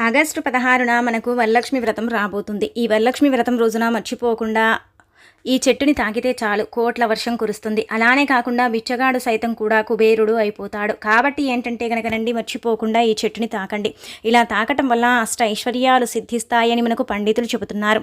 August పదహారున మనకు వరలక్ష్మి వ్రతం రాబోతుంది. ఈ వరలక్ష్మి వ్రతం రోజున మర్చిపోకుండా ఈ చెట్టుని తాకితే చాలు కోట్ల వర్షం కురుస్తుంది. అలానే కాకుండా బిచ్చగాడు సైతం కూడా కుబేరుడు అయిపోతాడు. కాబట్టి ఏంటంటే కనుకనండి మర్చిపోకుండా ఈ చెట్టుని తాకండి. ఇలా తాకటం వల్ల అష్ట ఐశ్వర్యాలు సిద్ధిస్తాయని మనకు పండితులు చెబుతున్నారు.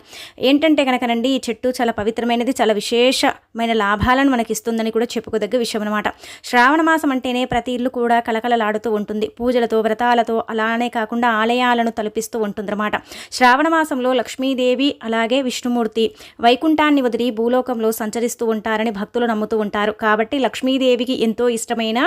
ఏంటంటే కనుకనండి ఈ చెట్టు చాలా పవిత్రమైనది చాలా విశేషమైన లాభాలను మనకి ఇస్తుందని కూడా చెప్పుకోదగ్గ విషయం అనమాట శ్రావణ మాసం అంటేనే ప్రతి ఇల్లు కూడా కలకలలాడుతూ ఉంటుంది. పూజలతో వ్రతాలతో అలానే కాకుండా ఆలయాలను తలపిస్తూ ఉంటుందన్నమాట. శ్రావణ మాసంలో లక్ష్మీదేవి అలాగే విష్ణుమూర్తి వైకుంఠాన్ని వదిలి భూలోకంలో సంచరిస్తూ ఉంటారని భక్తులు నమ్ముతూ ఉంటారు. కాబట్టి లక్ష్మీదేవికి ఎంతో ఇష్టమైన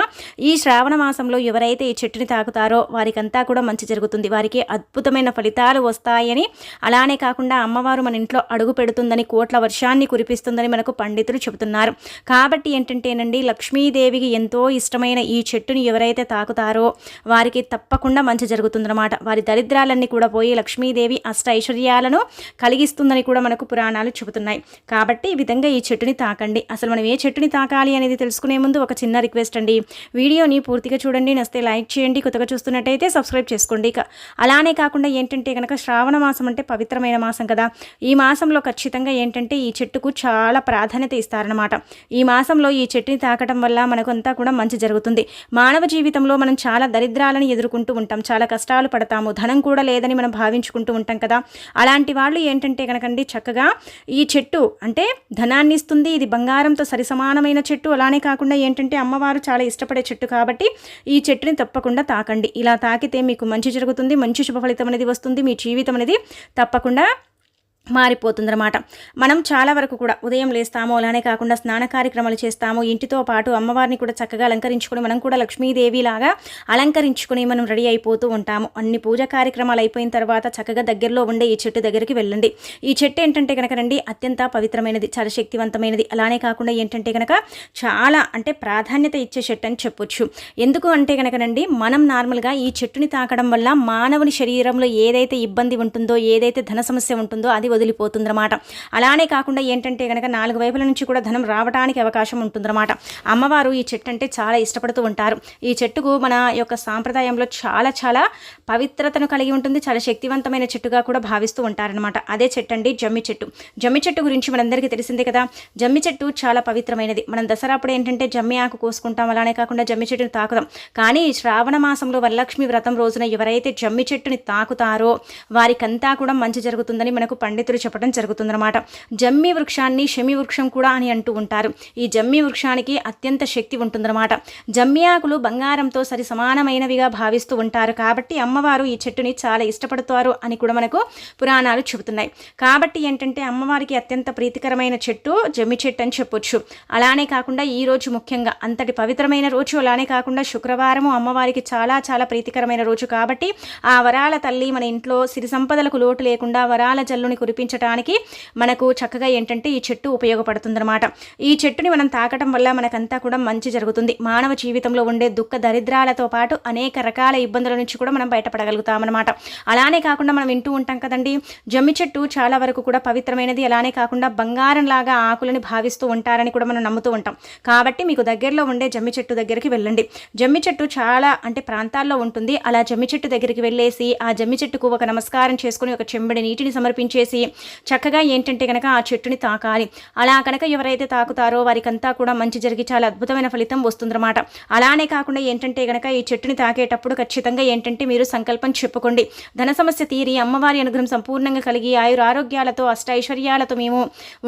ఈ శ్రావణ మాసంలో ఎవరైతే ఈ చెట్టుని తాకుతారో వారికంతా కూడా మంచి జరుగుతుంది. వారికి అద్భుతమైన ఫలితాలు వస్తాయని అలానే కాకుండా అమ్మవారు మన ఇంట్లో అడుగు పెడుతుందని కోట్ల వర్షాన్ని కురిపిస్తుందని మనకు పండితులు చెబుతున్నారు. కాబట్టి ఏంటంటేనండి లక్ష్మీదేవికి ఎంతో ఇష్టమైన ఈ చెట్టుని ఎవరైతే తాకుతారో వారికి తప్పకుండా మంచి జరుగుతుందన్నమాట. వారి దరిద్రాలన్నీ కూడా పోయి లక్ష్మీదేవి అష్ట ఐశ్వర్యాలను కలిగిస్తుందని కూడా మనకు పురాణాలు చెబుతున్నాయి. కాబట్టి ఈ విధంగా ఈ చెట్టుని తాకండి. అసలు మనం ఏ చెట్టుని తాకాలి అనేది తెలుసుకునే ముందు ఒక చిన్న రిక్వెస్ట్ అండి. వీడియోని పూర్తిగా చూడండి. నస్తే లైక్ చేయండి. కొత్తగా చూస్తున్నట్టయితే సబ్స్క్రైబ్ చేసుకోండి. ఇక అలానే కాకుండా ఏంటంటే కనుక శ్రావణ మాసం అంటే పవిత్రమైన మాసం కదా. ఈ మాసంలో ఖచ్చితంగా ఏంటంటే ఈ చెట్టుకు చాలా ప్రాధాన్యత ఇస్తారనమాట ఈ మాసంలో ఈ చెట్టుని తాకటం వల్ల మనకు అంతా కూడా మంచి జరుగుతుంది. మానవ జీవితంలో మనం చాలా దరిద్రాలను ఎదుర్కొంటూ ఉంటాం. చాలా కష్టాలు పడతాము. ధనం కూడా లేదని మనం భావించుకుంటూ ఉంటాం కదా. అలాంటి వాళ్ళు ఏంటంటే కనుకండి చక్కగా ఈ చెట్టు అంటే ధనాన్ని ఇస్తుంది ఇది బంగారంతో సరిసమానమైన చెట్టు. అలానే కాకుండా ఏంటంటే అమ్మవారు చాలా ఇష్టపడే చెట్టు కాబట్టి ఈ చెట్టుని తప్పకుండా తాకండి. ఇలా తాకితే మీకు మంచి జరుగుతుంది మంచి శుభ ఫలితం అనేది వస్తుంది మీ జీవితం అనేది తప్పకుండా మారిపోతుందన్నమాట. మనం చాలా వరకు కూడా ఉదయం లేస్తాము అలానే కాకుండా స్నాన కార్యక్రమాలు చేస్తాము. ఇంటితో పాటు అమ్మవారిని కూడా చక్కగా అలంకరించుకొని మనం కూడా లక్ష్మీదేవిలాగా అలంకరించుకుని అలంకరించుకొని మనం రెడీ అయిపోతూ ఉంటాము. అన్ని పూజ కార్యక్రమాలు అయిపోయిన తర్వాత చక్కగా దగ్గరలో ఉండే ఈ చెట్టు దగ్గరికి వెళ్ళండి. ఈ చెట్టు ఏంటంటే కనుక రండి అత్యంత పవిత్రమైనది చాలా శక్తివంతమైనది. అలానే కాకుండా ఏంటంటే కనుక చాలా అంటే ప్రాధాన్యత ఇచ్చే చెట్టు అని చెప్పొచ్చు. ఎందుకు అంటే కనుక రండి మనం నార్మల్గా ఈ చెట్టుని తాకడం వల్ల మానవుని శరీరంలో ఏదైతే ఇబ్బంది ఉంటుందో ఏదైతే ధన సమస్య ఉంటుందో అది వదిలిపోతుందన్నమాట. అలానే కాకుండా ఏంటంటే కనుక నాలుగు వైపుల నుంచి కూడా ధనం రావడానికి అవకాశం ఉంటుందన్నమాట. అమ్మవారు ఈ చెట్టు అంటే చాలా ఇష్టపడుతూ ఉంటారు. ఈ చెట్టుకు మన యొక్క సాంప్రదాయంలో చాలా చాలా పవిత్రతను కలిగి ఉంటుంది. చాలా శక్తివంతమైన చెట్టుగా కూడా భావిస్తూ ఉంటారనమాట అదే చెట్టు అండి జమ్మి చెట్టు. జమ్మి చెట్టు గురించి మనందరికీ తెలిసిందే కదా. జమ్మి చెట్టు చాలా పవిత్రమైనది. మనం దసరా అప్పుడు ఏంటంటే జమ్మి ఆకు కోసుకుంటాం. అలానే కాకుండా జమ్మి చెట్టుని తాకుదాం కానీ ఈ శ్రావణ మాసంలో వరలక్ష్మి వ్రతం రోజున ఎవరైతే జమ్మి చెట్టుని తాకుతారో వారికంతా కూడా మంచి జరుగుతుందని మనకు పండితులు చెప్పడం జరుగుతుందన్నమాట. జమ్మి వృక్షాన్ని షమి వృక్షం కూడా అని అంటూ ఉంటారు. ఈ జమ్మి వృక్షానికి అత్యంత శక్తి ఉంటుందన్నమాట. జమ్మి ఆకులు బంగారంతో సరి సమానమైనవిగా భావిస్తూ ఉంటారు. కాబట్టి అమ్మవారు ఈ చెట్టుని చాలా ఇష్టపడతారు అని కూడా మనకు పురాణాలు చెబుతున్నాయి. కాబట్టి ఏంటంటే అమ్మవారికి అత్యంత ప్రీతికరమైన చెట్టు జమ్మి చెట్టు అని చెప్పొచ్చు. అలానే కాకుండా ఈ రోజు ముఖ్యంగా అంతటి పవిత్రమైన రోజు అలానే కాకుండా శుక్రవారము అమ్మవారికి చాలా చాలా ప్రీతికరమైన రోజు. కాబట్టి ఆ వరాల తల్లి మన ఇంట్లో సిరి సంపదలకు లోటు లేకుండా వరాల జల్లుని కురిపించడానికి మనకు చక్కగా ఏంటంటే ఈ చెట్టు ఉపయోగపడుతుందన్నమాట. ఈ చెట్టుని మనం తాకటం వల్ల మనకంతా కూడా మంచి జరుగుతుంది. మానవ జీవితంలో ఉండే దుఃఖ దరిద్రాలతో పాటు అనేక రకాల ఇబ్బందుల నుంచి కూడా మనం బయటపడగలుగుతామన్నమాట. అలానే కాకుండా మనం వింటూ ఉంటాం కదండి జమ్మి చెట్టు చాలా వరకు కూడా పవిత్రమైనది. అలానే కాకుండా బంగారం లాగా ఆకులని భావిస్తూ ఉంటారని కూడా మనం నమ్ముతూ ఉంటాం. కాబట్టి మీకు దగ్గరలో ఉండే జమ్మి చెట్టు దగ్గరికి వెళ్ళండి. జమ్మి చెట్టు చాలా అంటే ప్రాంతాల్లో ఉంటుంది. అలా జమ్మి చెట్టు దగ్గరికి వెళ్ళేసి ఆ జమ్మి చెట్టుకు ఒక నమస్కారం చేసుకుని ఒక చెంబడి నీటిని సమర్పించేసి చక్కగా ఏంటంటే కనుక ఆ చెట్టుని తాకాలి. అలా కనుక ఎవరైతే తాకుతారో వారికంతా కూడా మంచి జరిగి చాలా అద్భుతమైన ఫలితం వస్తుందన్నమాట. అలానే కాకుండా ఏంటంటే కనుక ఈ చెట్టుని తాకేటప్పుడు ఖచ్చితంగా ఏంటంటే మీరు సంకల్పం చెప్పుకోండి. ధన సమస్య తీరి అమ్మవారి అనుగ్రహం సంపూర్ణంగా కలిగి ఆయుర ఆరోగ్యాలతో అష్టైశ్వర్యాలతో మేము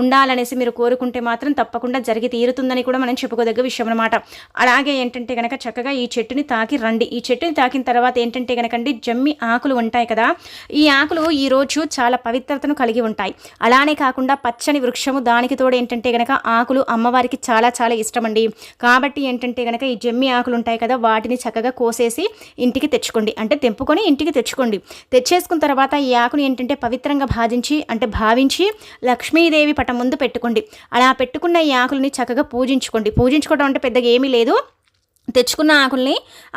ఉండాలనేసి మీరు కోరుకుంటే మాత్రం తప్పకుండా జరిగి తీరుతుందని కూడా మనం చెప్పుకోదగ్గ విషయం అనమాట అలాగే ఏంటంటే కనుక చక్కగా ఈ చెట్టుని తాకి రండి. ఈ చెట్టుని తాకిన తర్వాత ఏంటంటే కనుకండి జమ్మి ఆకులు ఉంటాయి కదా. ఈ ఆకులు ఈ రోజు చాలా పవిత్రతను కలిగి కలిగి ఉంటాయి. అలానే కాకుండా పచ్చని వృక్షము దానికి తోడు ఏంటంటే కనుక ఆకులు అమ్మవారికి చాలా చాలా ఇష్టమండి. కాబట్టి ఏంటంటే కనుక ఈ జమ్మి ఆకులు ఉంటాయి కదా వాటిని చక్కగా కోసేసి ఇంటికి తెచ్చుకోండి. అంటే తెంపుకొని ఇంటికి తెచ్చుకోండి. తెచ్చేసుకున్న తర్వాత ఈ ఆకుని ఏంటంటే పవిత్రంగా భావించి అంటే భావించి లక్ష్మీదేవి పటం ముందు పెట్టుకోండి. అలా పెట్టుకున్న ఈ ఆకులని చక్కగా పూజించుకోండి. పూజించుకోవడం అంటే పెద్దగా ఏమీ లేదు. తెచ్చుకున్న ఆకుల్ని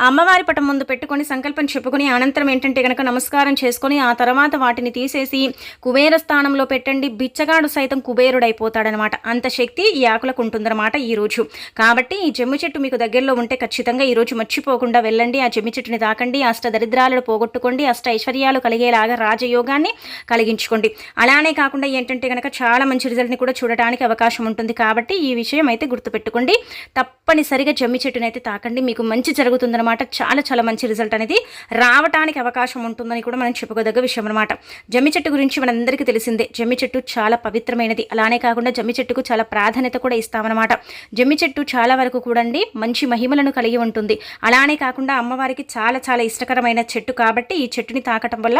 అమ్మవారి పటం ముందు పెట్టుకొని సంకల్పం చెప్పుకొని అనంతరం ఏంటంటే కనుక నమస్కారం చేసుకొని ఆ తర్వాత వాటిని తీసేసి కుబేర స్థానంలో పెట్టండి. బిచ్చగాడు సైతం కుబేరుడైపోతాడనమాట. అంత శక్తి ఈ ఆకులకు ఉంటుందన్నమాట ఈరోజు. కాబట్టి ఈ జమ్మి చెట్టు మీకు దగ్గరలో ఉంటే ఖచ్చితంగా ఈరోజు మర్చిపోకుండా వెళ్ళండి. ఆ జమ్మి చెట్టుని తాకండి. అష్ట దరిద్రాలను పోగొట్టుకోండి. అష్ట ఐశ్వర్యాలు కలిగేలాగా రాజయోగాన్ని కలిగించుకోండి. అలానే కాకుండా ఏంటంటే కనుక చాలా మంచి రిజల్ట్ని కూడా చూడటానికి అవకాశం ఉంటుంది. కాబట్టి ఈ విషయం అయితే గుర్తుపెట్టుకోండి. తప్పనిసరిగా జమ్మి చెట్టునైతే అయితే తాకండి మీకు మంచి జరుగుతుందన్నమాట. చాలా చాలా మంచి రిజల్ట్ అనేది రావటానికి అవకాశం ఉంటుందని కూడా మనం చెప్పుకోదగ్గ విషయం అనమాట జమ్మి చెట్టు గురించి మనందరికీ తెలిసిందే. జమ్మి చెట్టు చాలా పవిత్రమైనది. అలానే కాకుండా జమ్మి చెట్టుకు చాలా ప్రాధాన్యత కూడా ఇస్తామన్నమాట. జమ్మి చెట్టు చాలా వరకు కూడండి మంచి మహిమలను కలిగి ఉంటుంది. అలానే కాకుండా అమ్మవారికి చాలా చాలా ఇష్టకరమైన చెట్టు కాబట్టి ఈ చెట్టుని తాకటం వల్ల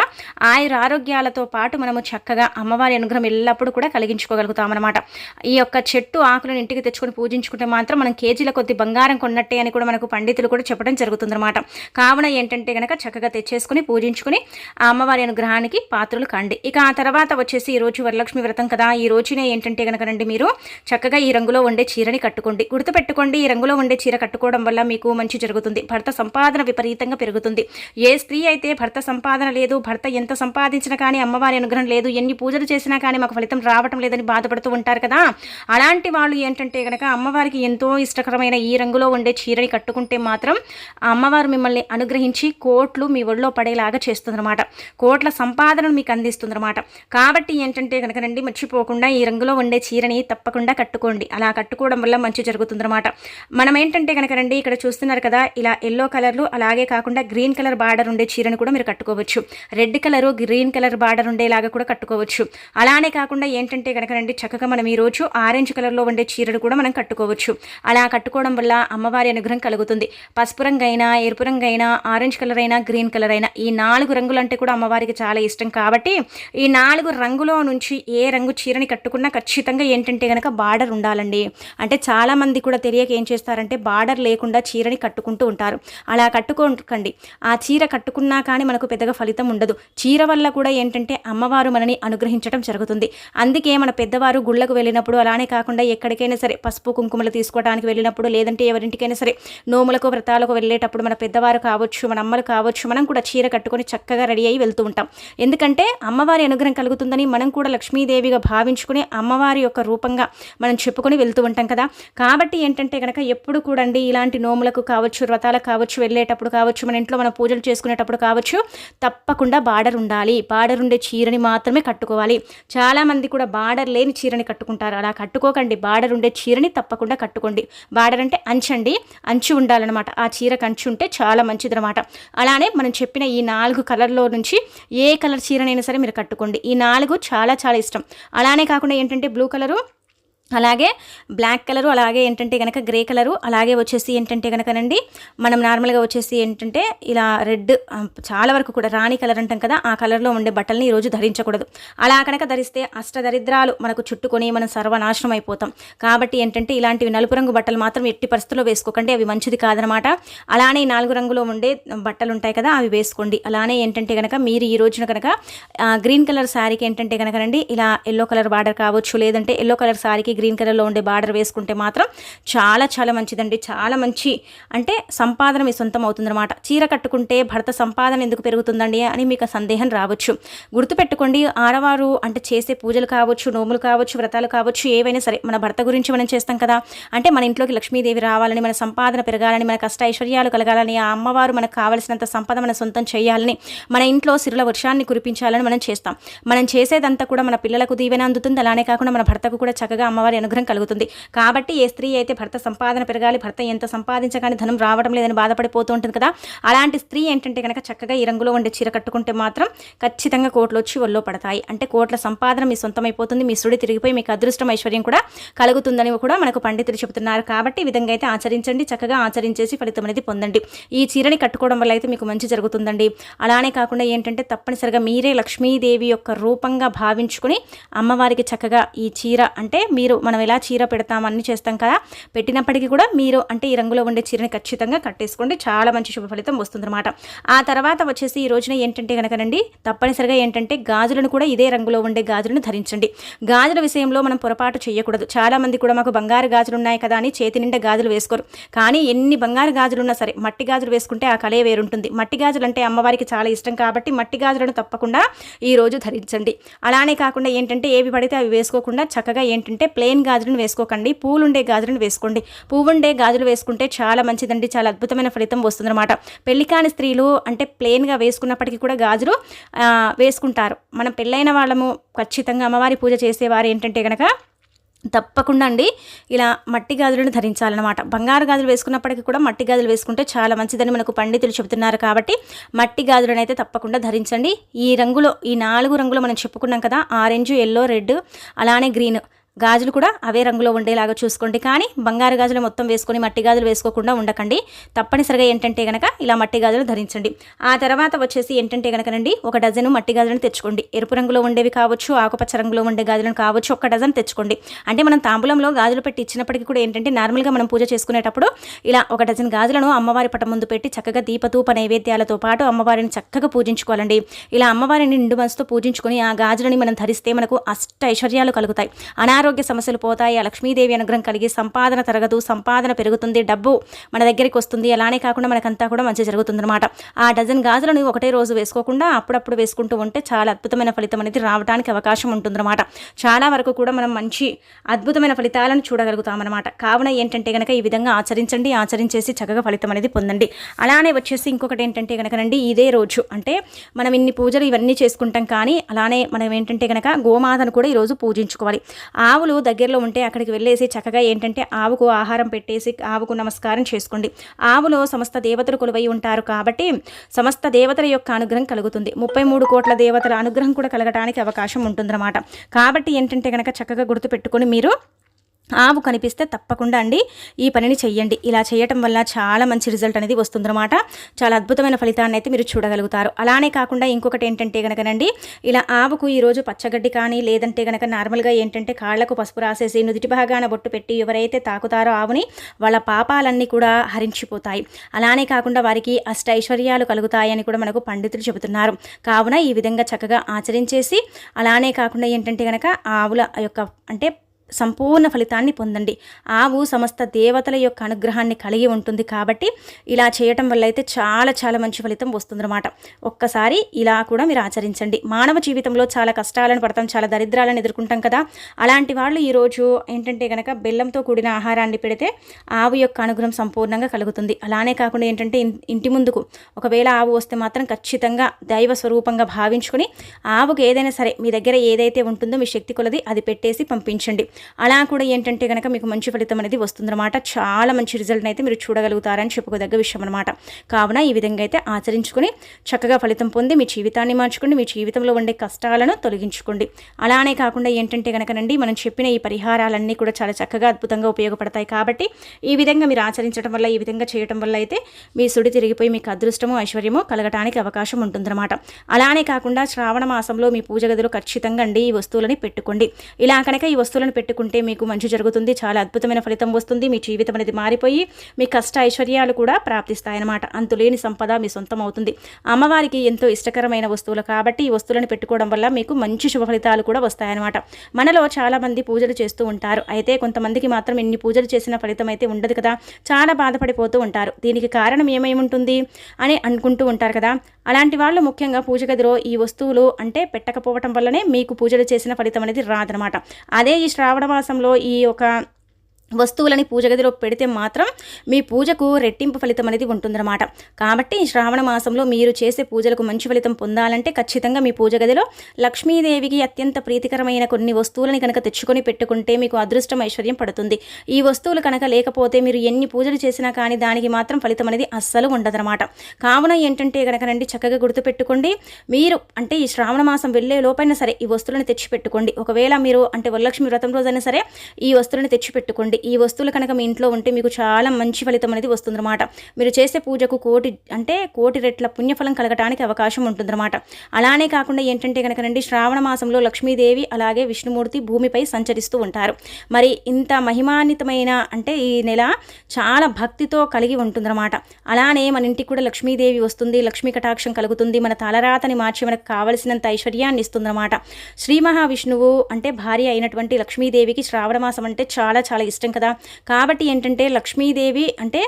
ఆయుర ఆరోగ్యాలతో పాటు మనము చక్కగా అమ్మవారి అనుగ్రహం ఎల్లప్పుడూ కూడా కలిగించుకోగలుగుతామన్నమాట. ఈ యొక్క చెట్టు ఆకులను ఇంటికి తెచ్చుకొని పూజించుకుంటే మాత్రం మనం కేజీల కొద్ది బంగారం కొన్నట్టే అని కూడా మనకు పండితులు కూడా చెప్పడం జరుగుతుందన్నమాట. కావున ఏంటంటే కనుక చక్కగా తెచ్చేసుకుని పూజించుకుని ఆ అమ్మవారి అనుగ్రహానికి పాత్రలు కండి. ఇక ఆ తర్వాత వచ్చేసి ఈ రోజు వరలక్ష్మి వ్రతం కదా. ఈ రోజునే ఏంటంటే కనుకనండి మీరు చక్కగా ఈ రంగులో ఉండే చీరని కట్టుకోండి. గుర్తుపెట్టుకోండి ఈ రంగులో ఉండే చీర కట్టుకోవడం వల్ల మీకు మంచి జరుగుతుంది. భర్త సంపాదన విపరీతంగా పెరుగుతుంది. ఏ స్త్రీ అయితే భర్త సంపాదన లేదు భర్త ఎంత సంపాదించినా కానీ అమ్మవారి అనుగ్రహం లేదు ఎన్ని పూజలు చేసినా కానీ మాకు ఫలితం రావటం లేదని బాధపడుతూ ఉంటారు కదా. అలాంటి వాళ్ళు ఏంటంటే కనుక అమ్మవారికి ఎంతో ఇష్టకరమైన ఈ రంగులో ఉండే చీరని కట్టుకుంటే మాత్రం అమ్మవారు మిమ్మల్ని అనుగ్రహించి కోట్లు మీ ఒళ్ళో పడేలాగా చేస్తుందన్నమాట. కోట్ల సంపాదనను మీకు అందిస్తుందన్నమాట. కాబట్టి ఏంటంటే కనుకనండి మర్చిపోకుండా ఈ రంగులో ఉండే చీరని తప్పకుండా కట్టుకోండి. అలా కట్టుకోవడం వల్ల మంచి జరుగుతుందన్నమాట. మనం ఏంటంటే కనుకనండి ఇక్కడ చూస్తున్నారు కదా ఇలా ఎల్లో కలర్లు అలాగే కాకుండా గ్రీన్ కలర్ బార్డర్ ఉండే చీరను కూడా మీరు కట్టుకోవచ్చు. Red colour green colour border ఉండేలాగా కూడా కట్టుకోవచ్చు. అలానే కాకుండా ఏంటంటే కనుకనండి చక్కగా మనం ఈ రోజు ఆరెంజ్ కలర్లో ఉండే చీరను కూడా మనం కట్టుకోవచ్చు. అలా కట్టుకోవడం వల్ల అమ్మవారి అనుగ్రహం కలుగుతుంది. పసుపు రంగు అయినా ఎరుపు రంగు అయినా ఆరెంజ్ కలర్ అయినా గ్రీన్ కలర్ అయినా ఈ నాలుగు రంగులు అంటే కూడా అమ్మవారికి చాలా ఇష్టం కాబట్టి ఈ నాలుగు రంగులో నుంచి ఏ రంగు చీరని కట్టుకున్నా ఖచ్చితంగా ఏంటంటే కనుక బార్డర్ ఉండాలండి. అంటే చాలామంది కూడా తెలియక ఏం చేస్తారంటే బార్డర్ లేకుండా చీరని కట్టుకుంటూ ఉంటారు. అలా కట్టుకోకండి. ఆ చీర కట్టుకున్నా కానీ మనకు పెద్దగా ఫలితం ఉండదు. చీర వల్ల కూడా ఏంటంటే అమ్మవారు మనని అనుగ్రహించడం జరుగుతుంది. అందుకే మన పెద్దవారు గుళ్ళకు వెళ్ళినప్పుడు అలానే కాకుండా ఎక్కడికైనా సరే పసుపు కుంకుమలు తీసుకోవడానికి వెళ్ళినప్పుడు లేదంటే ఎవరింటికైనా సరే నోములకు వ్రతాలకు వెళ్ళేటప్పుడు మన పెద్దవారు కావచ్చు మన అమ్మలు కావచ్చు మనం కూడా చీర కట్టుకొని చక్కగా రెడీ అయ్యి వెళ్తూ ఉంటాం. ఎందుకంటే అమ్మవారి అనుగ్రహం కలుగుతుందని మనం కూడా లక్ష్మీదేవిగా భావించుకుని అమ్మవారి యొక్క రూపంగా మనం చెప్పుకొని వెళ్తూ ఉంటాం కదా. కాబట్టి ఏంటంటే కనుక ఎప్పుడు కూడండి ఇలాంటి నోములకు కావచ్చు వ్రతాలకు కావచ్చు వెళ్ళేటప్పుడు కావచ్చు మన ఇంట్లో మనం పూజలు చేసుకునేటప్పుడు కావచ్చు తప్పకుండా బార్డర్ ఉండాలి. బార్డర్ ఉండే చీరని మాత్రమే కట్టుకోవాలి. చాలామంది కూడా బార్డర్ లేని చీరని కట్టుకుంటారు. అలా కట్టుకోకండి. బార్డర్ ఉండే చీరని తప్పకుండా కట్టుకోండి. బార్డర్ అంటే అంచండి. అంచు ఉండాలన్నమాట. ఆ చీర కంచి ఉంటే చాలా మంచిదన్నమాట. అలానే మనం చెప్పిన ఈ నాలుగు కలర్లో నుంచి ఏ కలర్ చీరనైనా సరే మీరు కట్టుకోండి. ఈ నాలుగు చాలా చాలా ఇష్టం. అలానే కాకుండా ఏంటంటే బ్లూ కలరు అలాగే బ్లాక్ కలరు అలాగే ఏంటంటే కనుక గ్రే కలరు అలాగే వచ్చేసి ఏంటంటే కనుకనండి మనం నార్మల్గా వచ్చేసి ఏంటంటే ఇలా రెడ్ చాలా వరకు కూడా రాణి కలర్ అంటాం కదా ఆ కలర్లో ఉండే బట్టల్ని ఈరోజు ధరించకూడదు. అలా కనుక ధరిస్తే అష్టదరిద్రాలు మనకు చుట్టుకొని మనం సర్వనాశనం అయిపోతాం. కాబట్టి ఏంటంటే ఇలాంటివి నలుపు రంగు బట్టలు మాత్రం ఎట్టి పరిస్థితుల్లో వేసుకోకండి అవి మంచిది కాదనమాట. అలానే నాలుగు రంగులో ఉండే బట్టలు ఉంటాయి కదా అవి వేసుకోండి. అలానే ఏంటంటే కనుక మీరు ఈ రోజున కనుక గ్రీన్ కలర్ శారీకి ఏంటంటే కనుకనండి ఇలా ఎల్లో కలర్ బార్డర్ కావచ్చు లేదంటే ఎల్లో కలర్ శారీకి గ్రీన్ కలర్లో ఉండే బార్డర్ వేసుకుంటే మాత్రం చాలా చాలా మంచిదండి. చాలా మంచి అంటే సంపాదన మీ సొంతం అవుతుందన్నమాట. చీర కట్టుకుంటే భర్త సంపాదన ఎందుకు పెరుగుతుందండి అని మీకు సందేహం రావచ్చు. గుర్తుపెట్టుకోండి ఆడవారు అంటే చేసే పూజలు కావచ్చు నోములు కావచ్చు వ్రతాలు కావచ్చు ఏవైనా సరే మన భర్త గురించి మనం చేస్తాం కదా. అంటే మన ఇంట్లోకి లక్ష్మీదేవి రావాలని మన సంపాదన పెరగాలని మన కష్ట ఐశ్వర్యాలు కలగాలని ఆ అమ్మవారు మనకు కావలసినంత సంపద మన సొంతం చేయాలని మన ఇంట్లో సిరుల వర్షాన్ని కురిపించాలని మనం చేస్తాం. మనం చేసేదంతా కూడా మన పిల్లలకు దీవెన అందుతుంది. అలానే కాకుండా మన భర్తకు కూడా చక్కగా అమ్మవారి అనుగ్రహం కలుగుతుంది. కాబట్టి ఏ స్త్రీ అయితే భర్త సంపాదన పెరగాలి భర్త ఎంత సంపాదించగానే ధనం రావడం లేదని బాధపడిపోతూ ఉంటుంది కదా అలాంటి స్త్రీ ఏంటంటే కనుక చక్కగా ఈ రంగులో ఉండే చీర కట్టుకుంటే మాత్రం ఖచ్చితంగా కోట్లు వచ్చి ఒళ్ళో పడతాయి. అంటే కోట్ల సంపాదన మీ సొంతమైపోతుంది మీ సుడి తిరిగిపోయి మీకు అదృష్టం ఐశ్వర్యం కూడా కలుగుతుందని కూడా మనకు పండితులు చెబుతున్నారు. కాబట్టి ఈ విధంగా అయితే ఆచరించండి చక్కగా ఆచరించేసి ఫలితం అనేది పొందండి. ఈ చీరని కట్టుకోవడం వల్ల అయితే మీకు మంచి జరుగుతుందండి. అలానే కాకుండా ఏంటంటే తప్పనిసరిగా మీరే లక్ష్మీదేవి యొక్క రూపంగా భావించుకుని అమ్మవారికి చక్కగా ఈ చీర అంటే మీరు మనం ఎలా చీర పెడతాం అన్ని చేస్తాం కదా? పెట్టినప్పటికీ కూడా మీరు అంటే ఈ రంగులో ఉండే చీరని ఖచ్చితంగా కట్టేసుకోండి. చాలా మంచి శుభ ఫలితం వస్తుందన్నమాట. ఆ తర్వాత వచ్చేసి ఈ రోజున ఏంటంటే కనుకనండి తప్పనిసరిగా ఏంటంటే గాజులను కూడా ఇదే రంగులో ఉండే గాజులను ధరించండి. గాజుల విషయంలో మనం పొరపాటు చేయకూడదు. చాలా మంది కూడా మాకు బంగారు గాజులు ఉన్నాయి కదా అని చేతి నిండా గాజులు వేసుకోరు. కానీ ఎన్ని బంగారు గాజులు ఉన్నా సరే మట్టి గాజులు వేసుకుంటే ఆ కళే వేరుంటుంది. మట్టి గాజులు అంటే అమ్మవారికి చాలా ఇష్టం కాబట్టి మట్టి గాజులను తప్పకుండా ఈ రోజు ధరించండి. అలానే కాకుండా ఏంటంటే ఏవి పడితే అవి వేసుకోకుండా చక్కగా ఏంటంటే ప్లెయిన్ గాజులను వేసుకోకండి. పూలు ఉండే గాజులను వేసుకోండి. పువ్వుండే గాజులు వేసుకుంటే చాలా మంచిదండి. చాలా అద్భుతమైన ఫలితం వస్తుందన్నమాట. పెళ్ళి కాని స్త్రీలు అంటే ప్లెయిన్గా వేసుకున్నప్పటికీ కూడా గాజులు వేసుకుంటారు. మనం పెళ్ళైన వాళ్ళము ఖచ్చితంగా అమ్మవారి పూజ చేసేవారు ఏంటంటే కనుక తప్పకుండా అండి ఇలా మట్టి గాజులను ధరించాలన్నమాట. బంగారు గాజులు వేసుకున్నప్పటికీ కూడా మట్టి గాజులు వేసుకుంటే చాలా మంచిదని మనకు పండితులు చెబుతున్నారు కాబట్టి మట్టి గాజులను అయితే తప్పకుండా ధరించండి. ఈ రంగులో ఈ నాలుగు రంగులు మనం చెప్పుకున్నాం కదా ఆరెంజ్ ఎల్లో రెడ్ అలానే గ్రీన్. గాజులు కూడా అవే రంగులో ఉండేలాగా చూసుకోండి. కానీ బంగారు గాజులు మొత్తం వేసుకొని మట్టి గాజులు వేసుకోకుండా ఉండకండి. తప్పనిసరిగా ఏంటంటే గనక ఇలా మట్టి గాజులు ధరించండి. ఆ తర్వాత వచ్చేసి ఏంటంటే గనకనండి ఒక డజను మట్టి గాజులను తెచ్చుకోండి. ఎరుపు రంగులో ఉండేవి కావచ్చు ఆకుపచ్చ రంగులో ఉండే గాజులను కావచ్చు ఒక డజన్ తెచ్చుకోండి. అంటే మనం తాంబూలంలో గాజులు పెట్టి ఇచ్చినప్పటికీ కూడా ఏంటంటే నార్మల్గా మనం పూజ చేసుకునేటప్పుడు ఇలా ఒక డజన్ గాజులను అమ్మవారి పట ముందు పెట్టి చక్కగా దీపతూప నైవేద్యాలతో పాటు అమ్మవారిని చక్కగా పూజించుకోవాలండి. ఇలా అమ్మవారిని నిండు మనసుతో పూజించుకొని ఆ గాజులని మనం ధరిస్తే మనకు అష్ట ఐశ్వర్యాలు కలుగుతాయి. అనారోగ్య సమస్యలు పోతాయి ఆ లక్ష్మీదేవి అనుగ్రహం కలిగి సంపాదన తరగదు సంపాదన పెరుగుతుంది డబ్బు మన దగ్గరికి వస్తుంది. అలానే కాకుండా మనకంతా కూడా మంచి జరుగుతుందన్నమాట. ఆ డజన్ గాజులను ఒకటే రోజు వేసుకోకుండా అప్పుడప్పుడు వేసుకుంటూ ఉంటే చాలా అద్భుతమైన ఫలితం అనేది రావడానికి అవకాశం ఉంటుందన్నమాట. చాలా వరకు కూడా మనం మంచి అద్భుతమైన ఫలితాలను చూడగలుగుతామన్నమాట. కావున ఏంటంటే కనుక ఈ విధంగా ఆచరించండి ఆచరించేసి చక్కగా ఫలితం అనేది పొందండి. అలానే వచ్చేసి ఇంకొకటి ఏంటంటే కనుకనండి ఇదే రోజు. అంటే మనం ఇన్ని పూజలు ఇవన్నీ చేసుకుంటాం కానీ అలానే మనం ఏంటంటే కనుక గోమాతను కూడా ఈరోజు పూజించుకోవాలి. ఆవులు దగ్గరలో ఉంటే అక్కడికి వెళ్ళేసి చక్కగా ఏంటంటే ఆవుకు ఆహారం పెట్టేసి ఆవుకు నమస్కారం చేసుకోండి. ఆవులో సమస్త దేవతలు కొలువై ఉంటారు కాబట్టి సమస్త దేవతల యొక్క అనుగ్రహం కలుగుతుంది. ముప్పై మూడు కోట్ల దేవతల అనుగ్రహం కూడా కలగడానికి అవకాశం ఉంటుందన్నమాట. కాబట్టి ఏంటంటే కనుక చక్కగా గుర్తుపెట్టుకొని మీరు ఆవు కనిపిస్తే తప్పకుండా అండి ఈ పనిని చెయ్యండి. ఇలా చేయటం వల్ల చాలా మంచి రిజల్ట్ అనేది వస్తుందన్నమాట. చాలా అద్భుతమైన ఫలితాన్ని అయితే మీరు చూడగలుగుతారు. అలానే కాకుండా ఇంకొకటి ఏంటంటే కనుకనండి ఇలా ఆవుకు ఈరోజు పచ్చగడ్డి కానీ లేదంటే కనుక నార్మల్గా ఏంటంటే కాళ్ళకు పసుపు రాసేసి నుదిటి భాగాన బొట్టు పెట్టి ఎవరైతే తాకుతారో ఆవుని వాళ్ళ పాపాలన్నీ కూడా హరించిపోతాయి. అలానే కాకుండా వారికి అష్ట ఐశ్వర్యాలు కలుగుతాయని కూడా మనకు పండితులు చెబుతున్నారు. కావున ఈ విధంగా చక్కగా ఆచరించేసి అలానే కాకుండా ఏంటంటే కనుక ఆవుల యొక్క అంటే సంపూర్ణ ఫలితాన్ని పొందండి. ఆవు సమస్త దేవతల యొక్క అనుగ్రహాన్ని కలిగి ఉంటుంది కాబట్టి ఇలా చేయటం వల్ల అయితే చాలా చాలా మంచి ఫలితం వస్తుందన్నమాట. ఒక్కసారి ఇలా కూడా మీరు ఆచరించండి. మానవ జీవితంలో చాలా కష్టాలను పడతాం చాలా దరిద్రాలను ఎదుర్కొంటాం కదా. అలాంటి వాళ్ళు ఈరోజు ఏంటంటే కనుక బెల్లంతో కూడిన ఆహారాన్ని పెడితే ఆవు యొక్క అనుగ్రహం సంపూర్ణంగా కలుగుతుంది. అలానే కాకుండా ఏంటంటే ఇంటి ముందుకు ఒకవేళ ఆవు వస్తే మాత్రం ఖచ్చితంగా దైవ స్వరూపంగా భావించుకొని ఆవుకు ఏదైనా సరే మీ దగ్గర ఏదైతే ఉంటుందో మీ శక్తి కొలది అది పెట్టేసి పంపించండి. అలా కూడా ఏంటంటే కనుక మీకు మంచి ఫలితం అనేది వస్తుందన్నమాట. చాలా మంచి రిజల్ట్ అయితే మీరు చూడగలుగుతారని చెప్పుకోదగ్గ విషయం అనమాట కావున ఈ విధంగా అయితే ఆచరించుకొని చక్కగా ఫలితం పొంది మీ జీవితాన్ని మార్చుకోండి మీ జీవితంలో ఉండే కష్టాలను తొలగించుకోండి. అలానే కాకుండా ఏంటంటే కనుకనండి మనం చెప్పిన ఈ పరిహారాలన్నీ కూడా చాలా చక్కగా అద్భుతంగా ఉపయోగపడతాయి కాబట్టి ఈ విధంగా మీరు ఆచరించడం వల్ల ఈ విధంగా చేయడం వల్ల అయితే మీ సుడి తిరిగిపోయి మీకు అదృష్టము ఐశ్వర్యము కలగటానికి అవకాశం ఉంటుందన్నమాట. అలానే కాకుండా శ్రావణ మాసంలో మీ పూజ గదిలో ఖచ్చితంగా అండి ఈ వస్తువులని పెట్టుకోండి. ఇలా కనుక ఈ వస్తువులను పెట్టుకుంటే మీకు మంచి జరుగుతుంది. చాలా అద్భుతమైన ఫలితం వస్తుంది. మీ జీవితం అనేది మారిపోయి మీ కష్ట ఐశ్వర్యాలు కూడా ప్రాప్తిస్తాయన్నమాట. అంతులేని సంపద మీ సొంతం అవుతుంది అమ్మవారికి ఎంతో ఇష్టకరమైన వస్తువులు కాబట్టి ఈ వస్తువులను పెట్టుకోవడం వల్ల మీకు మంచి శుభ ఫలితాలు కూడా వస్తాయన్నమాట. మనలో చాలామంది పూజలు చేస్తూ ఉంటారు. అయితే కొంతమందికి మాత్రం ఎన్ని పూజలు చేసిన ఫలితం అయితే ఉండదు కదా. చాలా బాధపడిపోతూ ఉంటారు. దీనికి కారణం ఏమై ఉంటుంది? అని అనుకుంటూ ఉంటారు కదా. అలాంటి వాళ్ళు ముఖ్యంగా పూజ గదిలో ఈ వస్తువులు అంటే పెట్టకపోవటం వల్లనే మీకు పూజలు చేసిన ఫలితం అనేది రాదనమాట అదే ఈ శ్రావణ మాసంలో ఈ ఒక వస్తువులని పూజ గదిలో పెడితే మాత్రం మీ పూజకు రెట్టింపు ఫలితం అనేది ఉంటుందన్నమాట. కాబట్టి ఈ శ్రావణ మాసంలో మీరు చేసే పూజలకు మంచి ఫలితం పొందాలంటే ఖచ్చితంగా మీ పూజ గదిలో లక్ష్మీదేవికి అత్యంత ప్రీతికరమైన కొన్ని వస్తువులని కనుక తెచ్చుకొని పెట్టుకుంటే మీకు అదృష్టం ఐశ్వర్యం పడుతుంది. ఈ వస్తువులు కనుక లేకపోతే మీరు ఎన్ని పూజలు చేసినా కానీ దానికి మాత్రం ఫలితం అనేది అస్సలు ఉండదన్నమాట. కావున ఏంటంటే కనుక చక్కగా గుర్తుపెట్టుకోండి. మీరు అంటే ఈ శ్రావణ మాసం వెళ్ళే లోపైనా సరే ఈ వస్తువులను తెచ్చిపెట్టుకోండి. ఒకవేళ మీరు అంటే వరలక్ష్మి వ్రతం రోజైనా సరే ఈ వస్తువులను తెచ్చిపెట్టుకోండి. ఈ వస్తువులు కనుక మీ ఇంట్లో ఉంటే మీకు చాలా మంచి ఫలితం అనేది వస్తుందన్నమాట. మీరు చేసే పూజకు కోటి అంటే కోటి రెట్ల పుణ్యఫలం కలగటానికి అవకాశం ఉంటుందన్నమాట. అలానే కాకుండా ఏంటంటే కనుక రండి శ్రావణ మాసంలో లక్ష్మీదేవి అలాగే విష్ణుమూర్తి భూమిపై సంచరిస్తూ ఉంటారు. మరి ఇంత మహిమాన్వితమైన అంటే ఈ నెల చాలా భక్తితో కలిగి ఉంటుందన్నమాట. అలానే మన ఇంటికి కూడా లక్ష్మీదేవి వస్తుంది లక్ష్మీ కటాక్షం కలుగుతుంది మన తలరాతని మార్చి మనకు కావలసినంత ఐశ్వర్యాన్ని ఇస్తుందన్నమాట. శ్రీ మహావిష్ణువు అంటే భార్య అయినటువంటి లక్ష్మీదేవికి శ్రావణ మాసం అంటే చాలా చాలా ఇష్టం కదా. కాబట్టి ఏంటంటే లక్ష్మీదేవి అంటే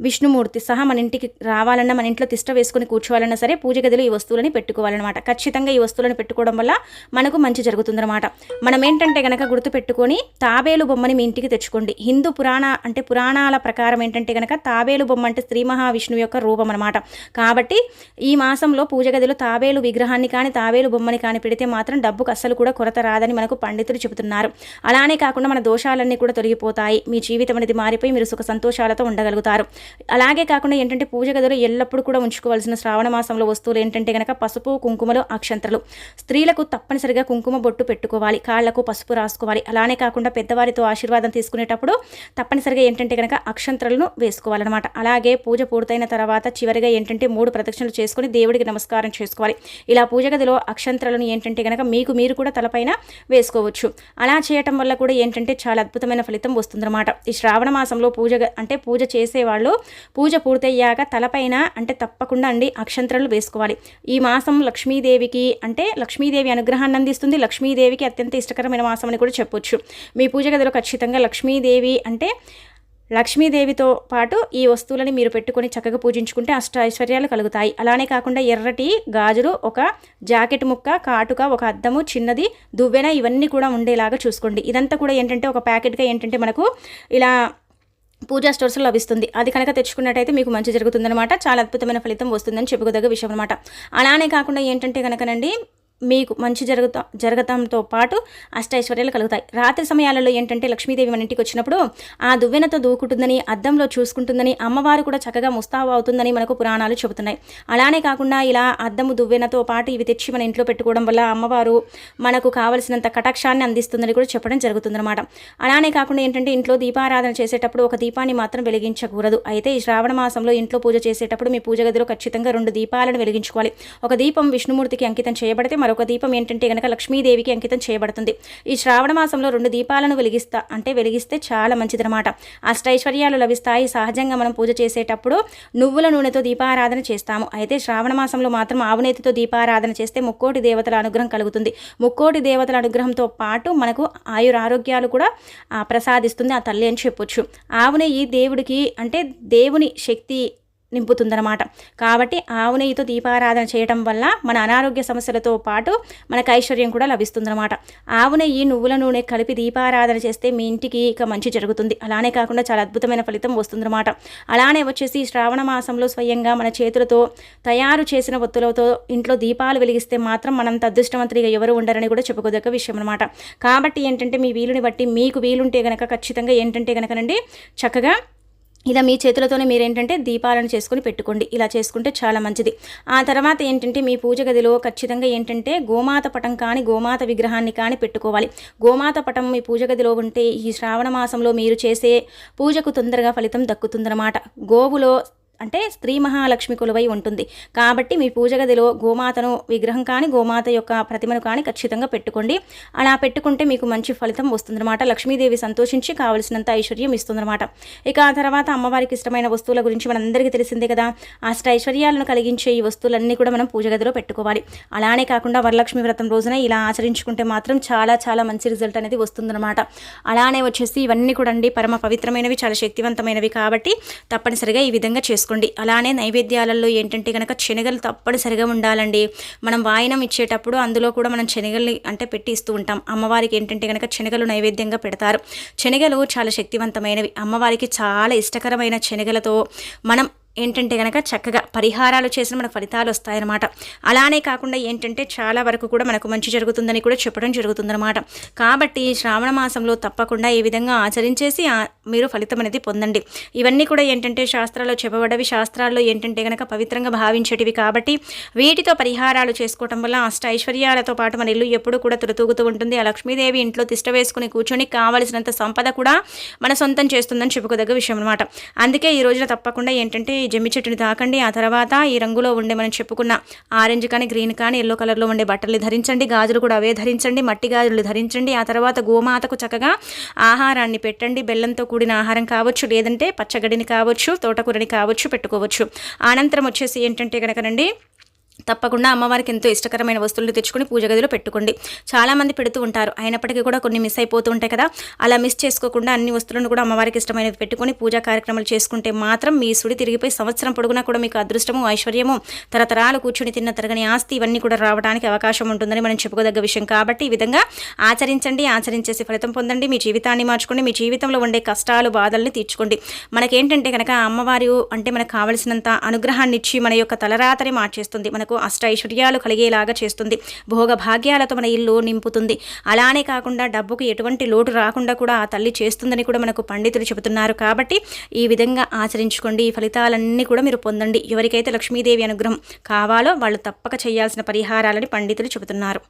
విష్ణుమూర్తి సహా మన ఇంటికి రావాలన్నా మన ఇంట్లో తిష్ట వేసుకుని కూర్చోవాలన్నా సరే పూజ గదిలో ఈ వస్తువులని పెట్టుకోవాలన్నమాట. ఖచ్చితంగా ఈ వస్తువులను పెట్టుకోవడం వల్ల మనకు మంచి జరుగుతుందన్నమాట. మనం ఏంటంటే గనక గుర్తు పెట్టుకొని తాబేలు బొమ్మని మీ ఇంటికి తెచ్చుకోండి. హిందూ పురాణ అంటే పురాణాల ప్రకారం ఏంటంటే గనక తాబేలు బొమ్మ అంటే శ్రీ మహావిష్ణువు యొక్క రూపం అనమాట కాబట్టి ఈ మాసంలో పూజ గదిలో తాబేలు విగ్రహాన్ని కానీ తాబేలు బొమ్మని కానీ పెడితే మాత్రం డబ్బుకు అస్సలు కూడా కొరత రాదని మనకు పండితులు చెబుతున్నారు. అలానే కాకుండా మన దోషాలన్నీ కూడా తొలగిపోతాయి. మీ జీవితం అనేది మారిపోయి మీరు సుఖ సంతోషాలతో ఉండగలుగుతారు. అలాగే కాకుండా ఏంటంటే పూజ గదిలో ఎల్లప్పుడూ కూడా ఉంచుకోవాల్సిన శ్రావణ మాసంలో వస్తువులు ఏంటంటే కనుక పసుపు కుంకుమలు అక్షంతలు. స్త్రీలకు తప్పనిసరిగా కుంకుమ బొట్టు పెట్టుకోవాలి. కాళ్ళకు పసుపు రాసుకోవాలి. అలానే కాకుండా పెద్దవారితో ఆశీర్వాదం తీసుకునేటప్పుడు తప్పనిసరిగా ఏంటంటే కనుక అక్షంతలను వేసుకోవాలన్నమాట. అలాగే పూజ పూర్తయిన తర్వాత చివరిగా ఏంటంటే మూడు ప్రదక్షిణలు చేసుకుని దేవుడికి నమస్కారం చేసుకోవాలి. ఇలా పూజ గదిలో అక్షంతలను ఏంటంటే కనుక మీకు మీరు కూడా తలపైన వేసుకోవచ్చు. అలా చేయటం వల్ల కూడా ఏంటంటే చాలా అద్భుతమైన ఫలితం వస్తుంది. వస్తుందన్నమాట. ఈ శ్రావణ మాసంలో పూజ అంటే పూజ చేసేవాళ్ళు పూజ పూర్తయ్యాక తలపైన అంటే తప్పకుండా అండి అక్షంతరాలు వేసుకోవాలి. ఈ మాసం లక్ష్మీదేవికి అంటే లక్ష్మీదేవి అనుగ్రహాన్ని అందిస్తుంది. లక్ష్మీదేవికి అత్యంత ఇష్టకరమైన మాసం అని కూడా చెప్పొచ్చు. మీ పూజ గదిలో ఖచ్చితంగా లక్ష్మీదేవి అంటే లక్ష్మీదేవితో పాటు ఈ వస్తువులని మీరు పెట్టుకొని చక్కగా పూజించుకుంటే అష్ట ఐశ్వర్యాలు కలుగుతాయి. అలానే కాకుండా ఎర్రటి గాజులు ఒక జాకెట్ ముక్క కాటుక ఒక అద్దము చిన్నది దువ్వెన ఇవన్నీ కూడా ఉండేలాగా చూసుకోండి. ఇదంతా కూడా ఏంటంటే ఒక ప్యాకెట్గా ఏంటంటే మనకు ఇలా పూజా స్టోర్స్లో లభిస్తుంది. అది కనుక తెచ్చుకున్నట్టయితే మీకు మంచి జరుగుతుందనమాట చాలా అద్భుతమైన ఫలితం వస్తుందని చెప్పుకోదగ్గ విషయం అనమాట అలానే కాకుండా ఏంటంటే కనుకనండి మీకు మంచి జరుగుతా జరగటంతో పాటు అష్టైశ్వర్యాలు కలుగుతాయి. రాత్రి సమయాలలో ఏంటంటే లక్ష్మీదేవి మన ఇంటికి వచ్చినప్పుడు ఆ దువ్వెనతో దూకుంటుందని అద్దంలో చూసుకుంటుందని అమ్మవారు కూడా చక్కగా ముస్తాబు అవుతుందని మనకు పురాణాలు చెబుతున్నాయి. అలానే కాకుండా ఇలా అద్దము దువ్వెనతో పాటు ఇవి తెచ్చి మన ఇంట్లో పెట్టుకోవడం వల్ల అమ్మవారు మనకు కావలసినంత కటాక్షాన్ని అందిస్తుందని కూడా చెప్పడం జరుగుతుందన్నమాట. అలానే కాకుండా ఏంటంటే ఇంట్లో దీపారాధన చేసేటప్పుడు ఒక దీపాన్ని మాత్రం వెలిగించకూడదు. అయితే ఈ శ్రావణ మాసంలో ఇంట్లో పూజ చేసేటప్పుడు మీ పూజ గదిలో ఖచ్చితంగా రెండు దీపాలను వెలిగించుకోవాలి. ఒక దీపం విష్ణుమూర్తికి అంకితం చేయబడితే మరొక దీపం ఏంటంటే కనుక లక్ష్మీదేవికి అంకితం చేయబడుతుంది. ఈ శ్రావణ మాసంలో రెండు దీపాలను వెలిగిస్తా అంటే వెలిగిస్తే చాలా మంచిదనమాట అష్టైశ్వర్యాలు లభిస్తాయి. సహజంగా మనం పూజ చేసేటప్పుడు నువ్వుల నూనెతో దీపారాధన చేస్తాము. అయితే శ్రావణ మాసంలో మాత్రం ఆవునేతితో దీపారాధన చేస్తే ముక్కోటి దేవతల అనుగ్రహం కలుగుతుంది. ముక్కోటి దేవతల అనుగ్రహంతో పాటు మనకు ఆయురారోగ్యాలు కూడా ప్రసాదిస్తుంది ఆ తల్లి అని చెప్పొచ్చు. ఆవునే ఈ దేవుడికి అంటే దేవుని శక్తి నింపుతుందన్నమాట. కాబట్టి ఆవు నెయ్యితో దీపారాధన చేయడం వల్ల మన అనారోగ్య సమస్యలతో పాటు మనకు ఐశ్వర్యం కూడా లభిస్తుందన్నమాట. ఆవు నెయ్యి నువ్వుల నూనె కలిపి దీపారాధన చేస్తే మీ ఇంటికి ఇక మంచి జరుగుతుంది. అలానే కాకుండా చాలా అద్భుతమైన ఫలితం వస్తుందన్నమాట. అలానే వచ్చేసి శ్రావణ మాసంలో స్వయంగా మన చేతులతో తయారు చేసిన ఒత్తులతో ఇంట్లో దీపాలు వెలిగిస్తే మాత్రం మనంత అదృష్టవంతుడిగా ఎవరు ఉండరని కూడా చెప్పుకోదగ్గ విషయం అనమాట కాబట్టి ఏంటంటే మీ వీలుని బట్టి మీకు వీలుంటే కనుక ఖచ్చితంగా ఏంటంటే కనుకనండి చక్కగా ఇలా మీ చేతులతోనే మీరు ఏంటంటే దీపాలను చేసుకుని పెట్టుకోండి. ఇలా చేసుకుంటే చాలా మంచిది. ఆ తర్వాత ఏంటంటే మీ పూజ గదిలో ఖచ్చితంగా ఏంటంటే గోమాత పటం కానీ గోమాత విగ్రహాన్ని కానీ పెట్టుకోవాలి. గోమాత పటం మీ పూజ గదిలో ఉంటే ఈ శ్రావణ మాసంలో మీరు చేసే పూజకు తొందరగా ఫలితం దక్కుతుందన్నమాట. గోవులో అంటే స్త్రీ మహాలక్ష్మి కొలువై ఉంటుంది. కాబట్టి మీ పూజ గదిలో గోమాతను విగ్రహం కానీ గోమాత యొక్క ప్రతిమను కానీ ఖచ్చితంగా పెట్టుకోండి. అలా పెట్టుకుంటే మీకు మంచి ఫలితం వస్తుందన్నమాట. లక్ష్మీదేవి సంతోషించి కావలసినంత ఐశ్వర్యం ఇస్తుందన్నమాట. ఇక ఆ తర్వాత అమ్మవారికి ఇష్టమైన వస్తువుల గురించి మనందరికీ తెలిసిందే కదా. అష్ట ఐశ్వర్యాలను కలిగించే ఈ వస్తువులన్నీ కూడా మనం పూజ గదిలో పెట్టుకోవాలి. అలానే కాకుండా వరలక్ష్మి వ్రతం రోజున ఇలా ఆచరించుకుంటే మాత్రం చాలా చాలా మంచి రిజల్ట్ అనేది వస్తుందన్నమాట. అలానే వచ్చేసి ఇవన్నీ కూడా అండి పరమ పవిత్రమైనవి చాలా శక్తివంతమైనవి కాబట్టి తప్పనిసరిగా ఈ విధంగా చేస్తుంది చేసుకోండి. అలానే నైవేద్యాలలో ఏంటంటే కనుక శనగలు తప్పనిసరిగా ఉండాలండి. మనం వాయనం ఇచ్చేటప్పుడు అందులో కూడా మనం శనగల్ని అంటే పెట్టి ఇస్తూ ఉంటాం. అమ్మవారికి ఏంటంటే కనుక శనగలు నైవేద్యంగా పెడతారు. శనగలు చాలా శక్తివంతమైనవి. అమ్మవారికి చాలా ఇష్టకరమైన శనగలతో మనం ఏంటంటే కనుక చక్కగా పరిహారాలు చేసిన మనకు ఫలితాలు వస్తాయన్నమాట. అలానే కాకుండా ఏంటంటే చాలా వరకు కూడా మనకు మంచి జరుగుతుందని కూడా చెప్పడం జరుగుతుందన్నమాట. కాబట్టి శ్రావణ మాసంలో తప్పకుండా ఈ విధంగా ఆచరించేసి మీరు ఫలితం అనేది పొందండి. ఇవన్నీ కూడా ఏంటంటే శాస్త్రాల్లో చెప్పబడవి. శాస్త్రాల్లో ఏంటంటే కనుక పవిత్రంగా భావించేటివి కాబట్టి వీటితో పరిహారాలు చేసుకోవటం వల్ల అష్ట ఐశ్వర్యాలతో పాటు మన ఇల్లు ఎప్పుడు కూడా తులతూగుతూ ఉంటుంది. ఆ లక్ష్మీదేవి ఇంట్లో తిష్ట వేసుకుని కూర్చొని కావలసినంత సంపద కూడా మన సొంతం చేస్తుందని చెప్పుకోదగ్గ విషయం అనమాట అందుకే ఈ రోజున తప్పకుండా ఏంటంటే జమ్మి చెట్టుని తాకండి. ఆ తర్వాత ఈ రంగులో ఉండే మనం చెప్పుకున్న ఆరెంజ్ కానీ గ్రీన్ కానీ ఎల్లో కలర్లో ఉండే బట్టలు ధరించండి. గాజులు కూడా అవే ధరించండి. మట్టి గాజులు ధరించండి. ఆ తర్వాత గోమాతకు చక్కగా ఆహారాన్ని పెట్టండి. బెల్లంతో కూడిన ఆహారం కావచ్చు లేదంటే పచ్చగడ్డిని కావచ్చు తోటకూరని కావచ్చు పెట్టుకోవచ్చు. అనంతరం వచ్చేసి ఏంటంటే కనుకనండి తప్పకుండా అమ్మవారికి ఎంతో ఇష్టకరమైన వస్తువులు తెచ్చుకొని పూజ గదిలో పెట్టుకోండి. చాలామంది పెడుతూ ఉంటారు. అయినప్పటికీ కూడా కొన్ని మిస్ అయిపోతూ ఉంటాయి కదా. అలా మిస్ చేసుకోకుండా అన్ని వస్తువులను కూడా అమ్మవారికి ఇష్టమైనవి పెట్టుకొని పూజా కార్యక్రమాలు చేసుకుంటే మాత్రం మీ సుడి తిరిగిపోయి సంవత్సరం పొడుగునా కూడా మీకు అదృష్టము ఐశ్వర్యము తరతరాలు కూర్చుని తిన్న తరగని ఆస్తి ఇవన్నీ కూడా రావడానికి అవకాశం ఉంటుందని మనం చెప్పుకోదగ్గ విషయం. కాబట్టి ఈ విధంగా ఆచరించండి ఆచరించేసి ఫలితం పొందండి. మీ జీవితాన్ని మార్చుకోండి. మీ జీవితంలో ఉండే కష్టాలు బాధల్ని తీర్చుకోండి. మనకేంటంటే కనుక అమ్మవారు అంటే మనకు కావలసినంత అనుగ్రహాన్ని ఇచ్చి మన యొక్క తలరాతని మార్చేస్తుంది. మన మనకు అష్ట ఐశ్వర్యాలు కలిగేలాగా చేస్తుంది. భోగ భాగ్యాలతో మన ఇల్లు నింపుతుంది. అలానే కాకుండా డబ్బుకు ఎటువంటి లోటు రాకుండా కూడా ఆ తల్లి చేస్తుందని కూడా మనకు పండితులు చెబుతున్నారు. కాబట్టి ఈ విధంగా ఆచరించుకోండి. ఈ ఫలితాలన్నీ కూడా మీరు పొందండి. ఎవరికైతే లక్ష్మీదేవి అనుగ్రహం కావాలో వాళ్ళు తప్పక చేయాల్సిన పరిహారాలని పండితులు చెబుతున్నారు.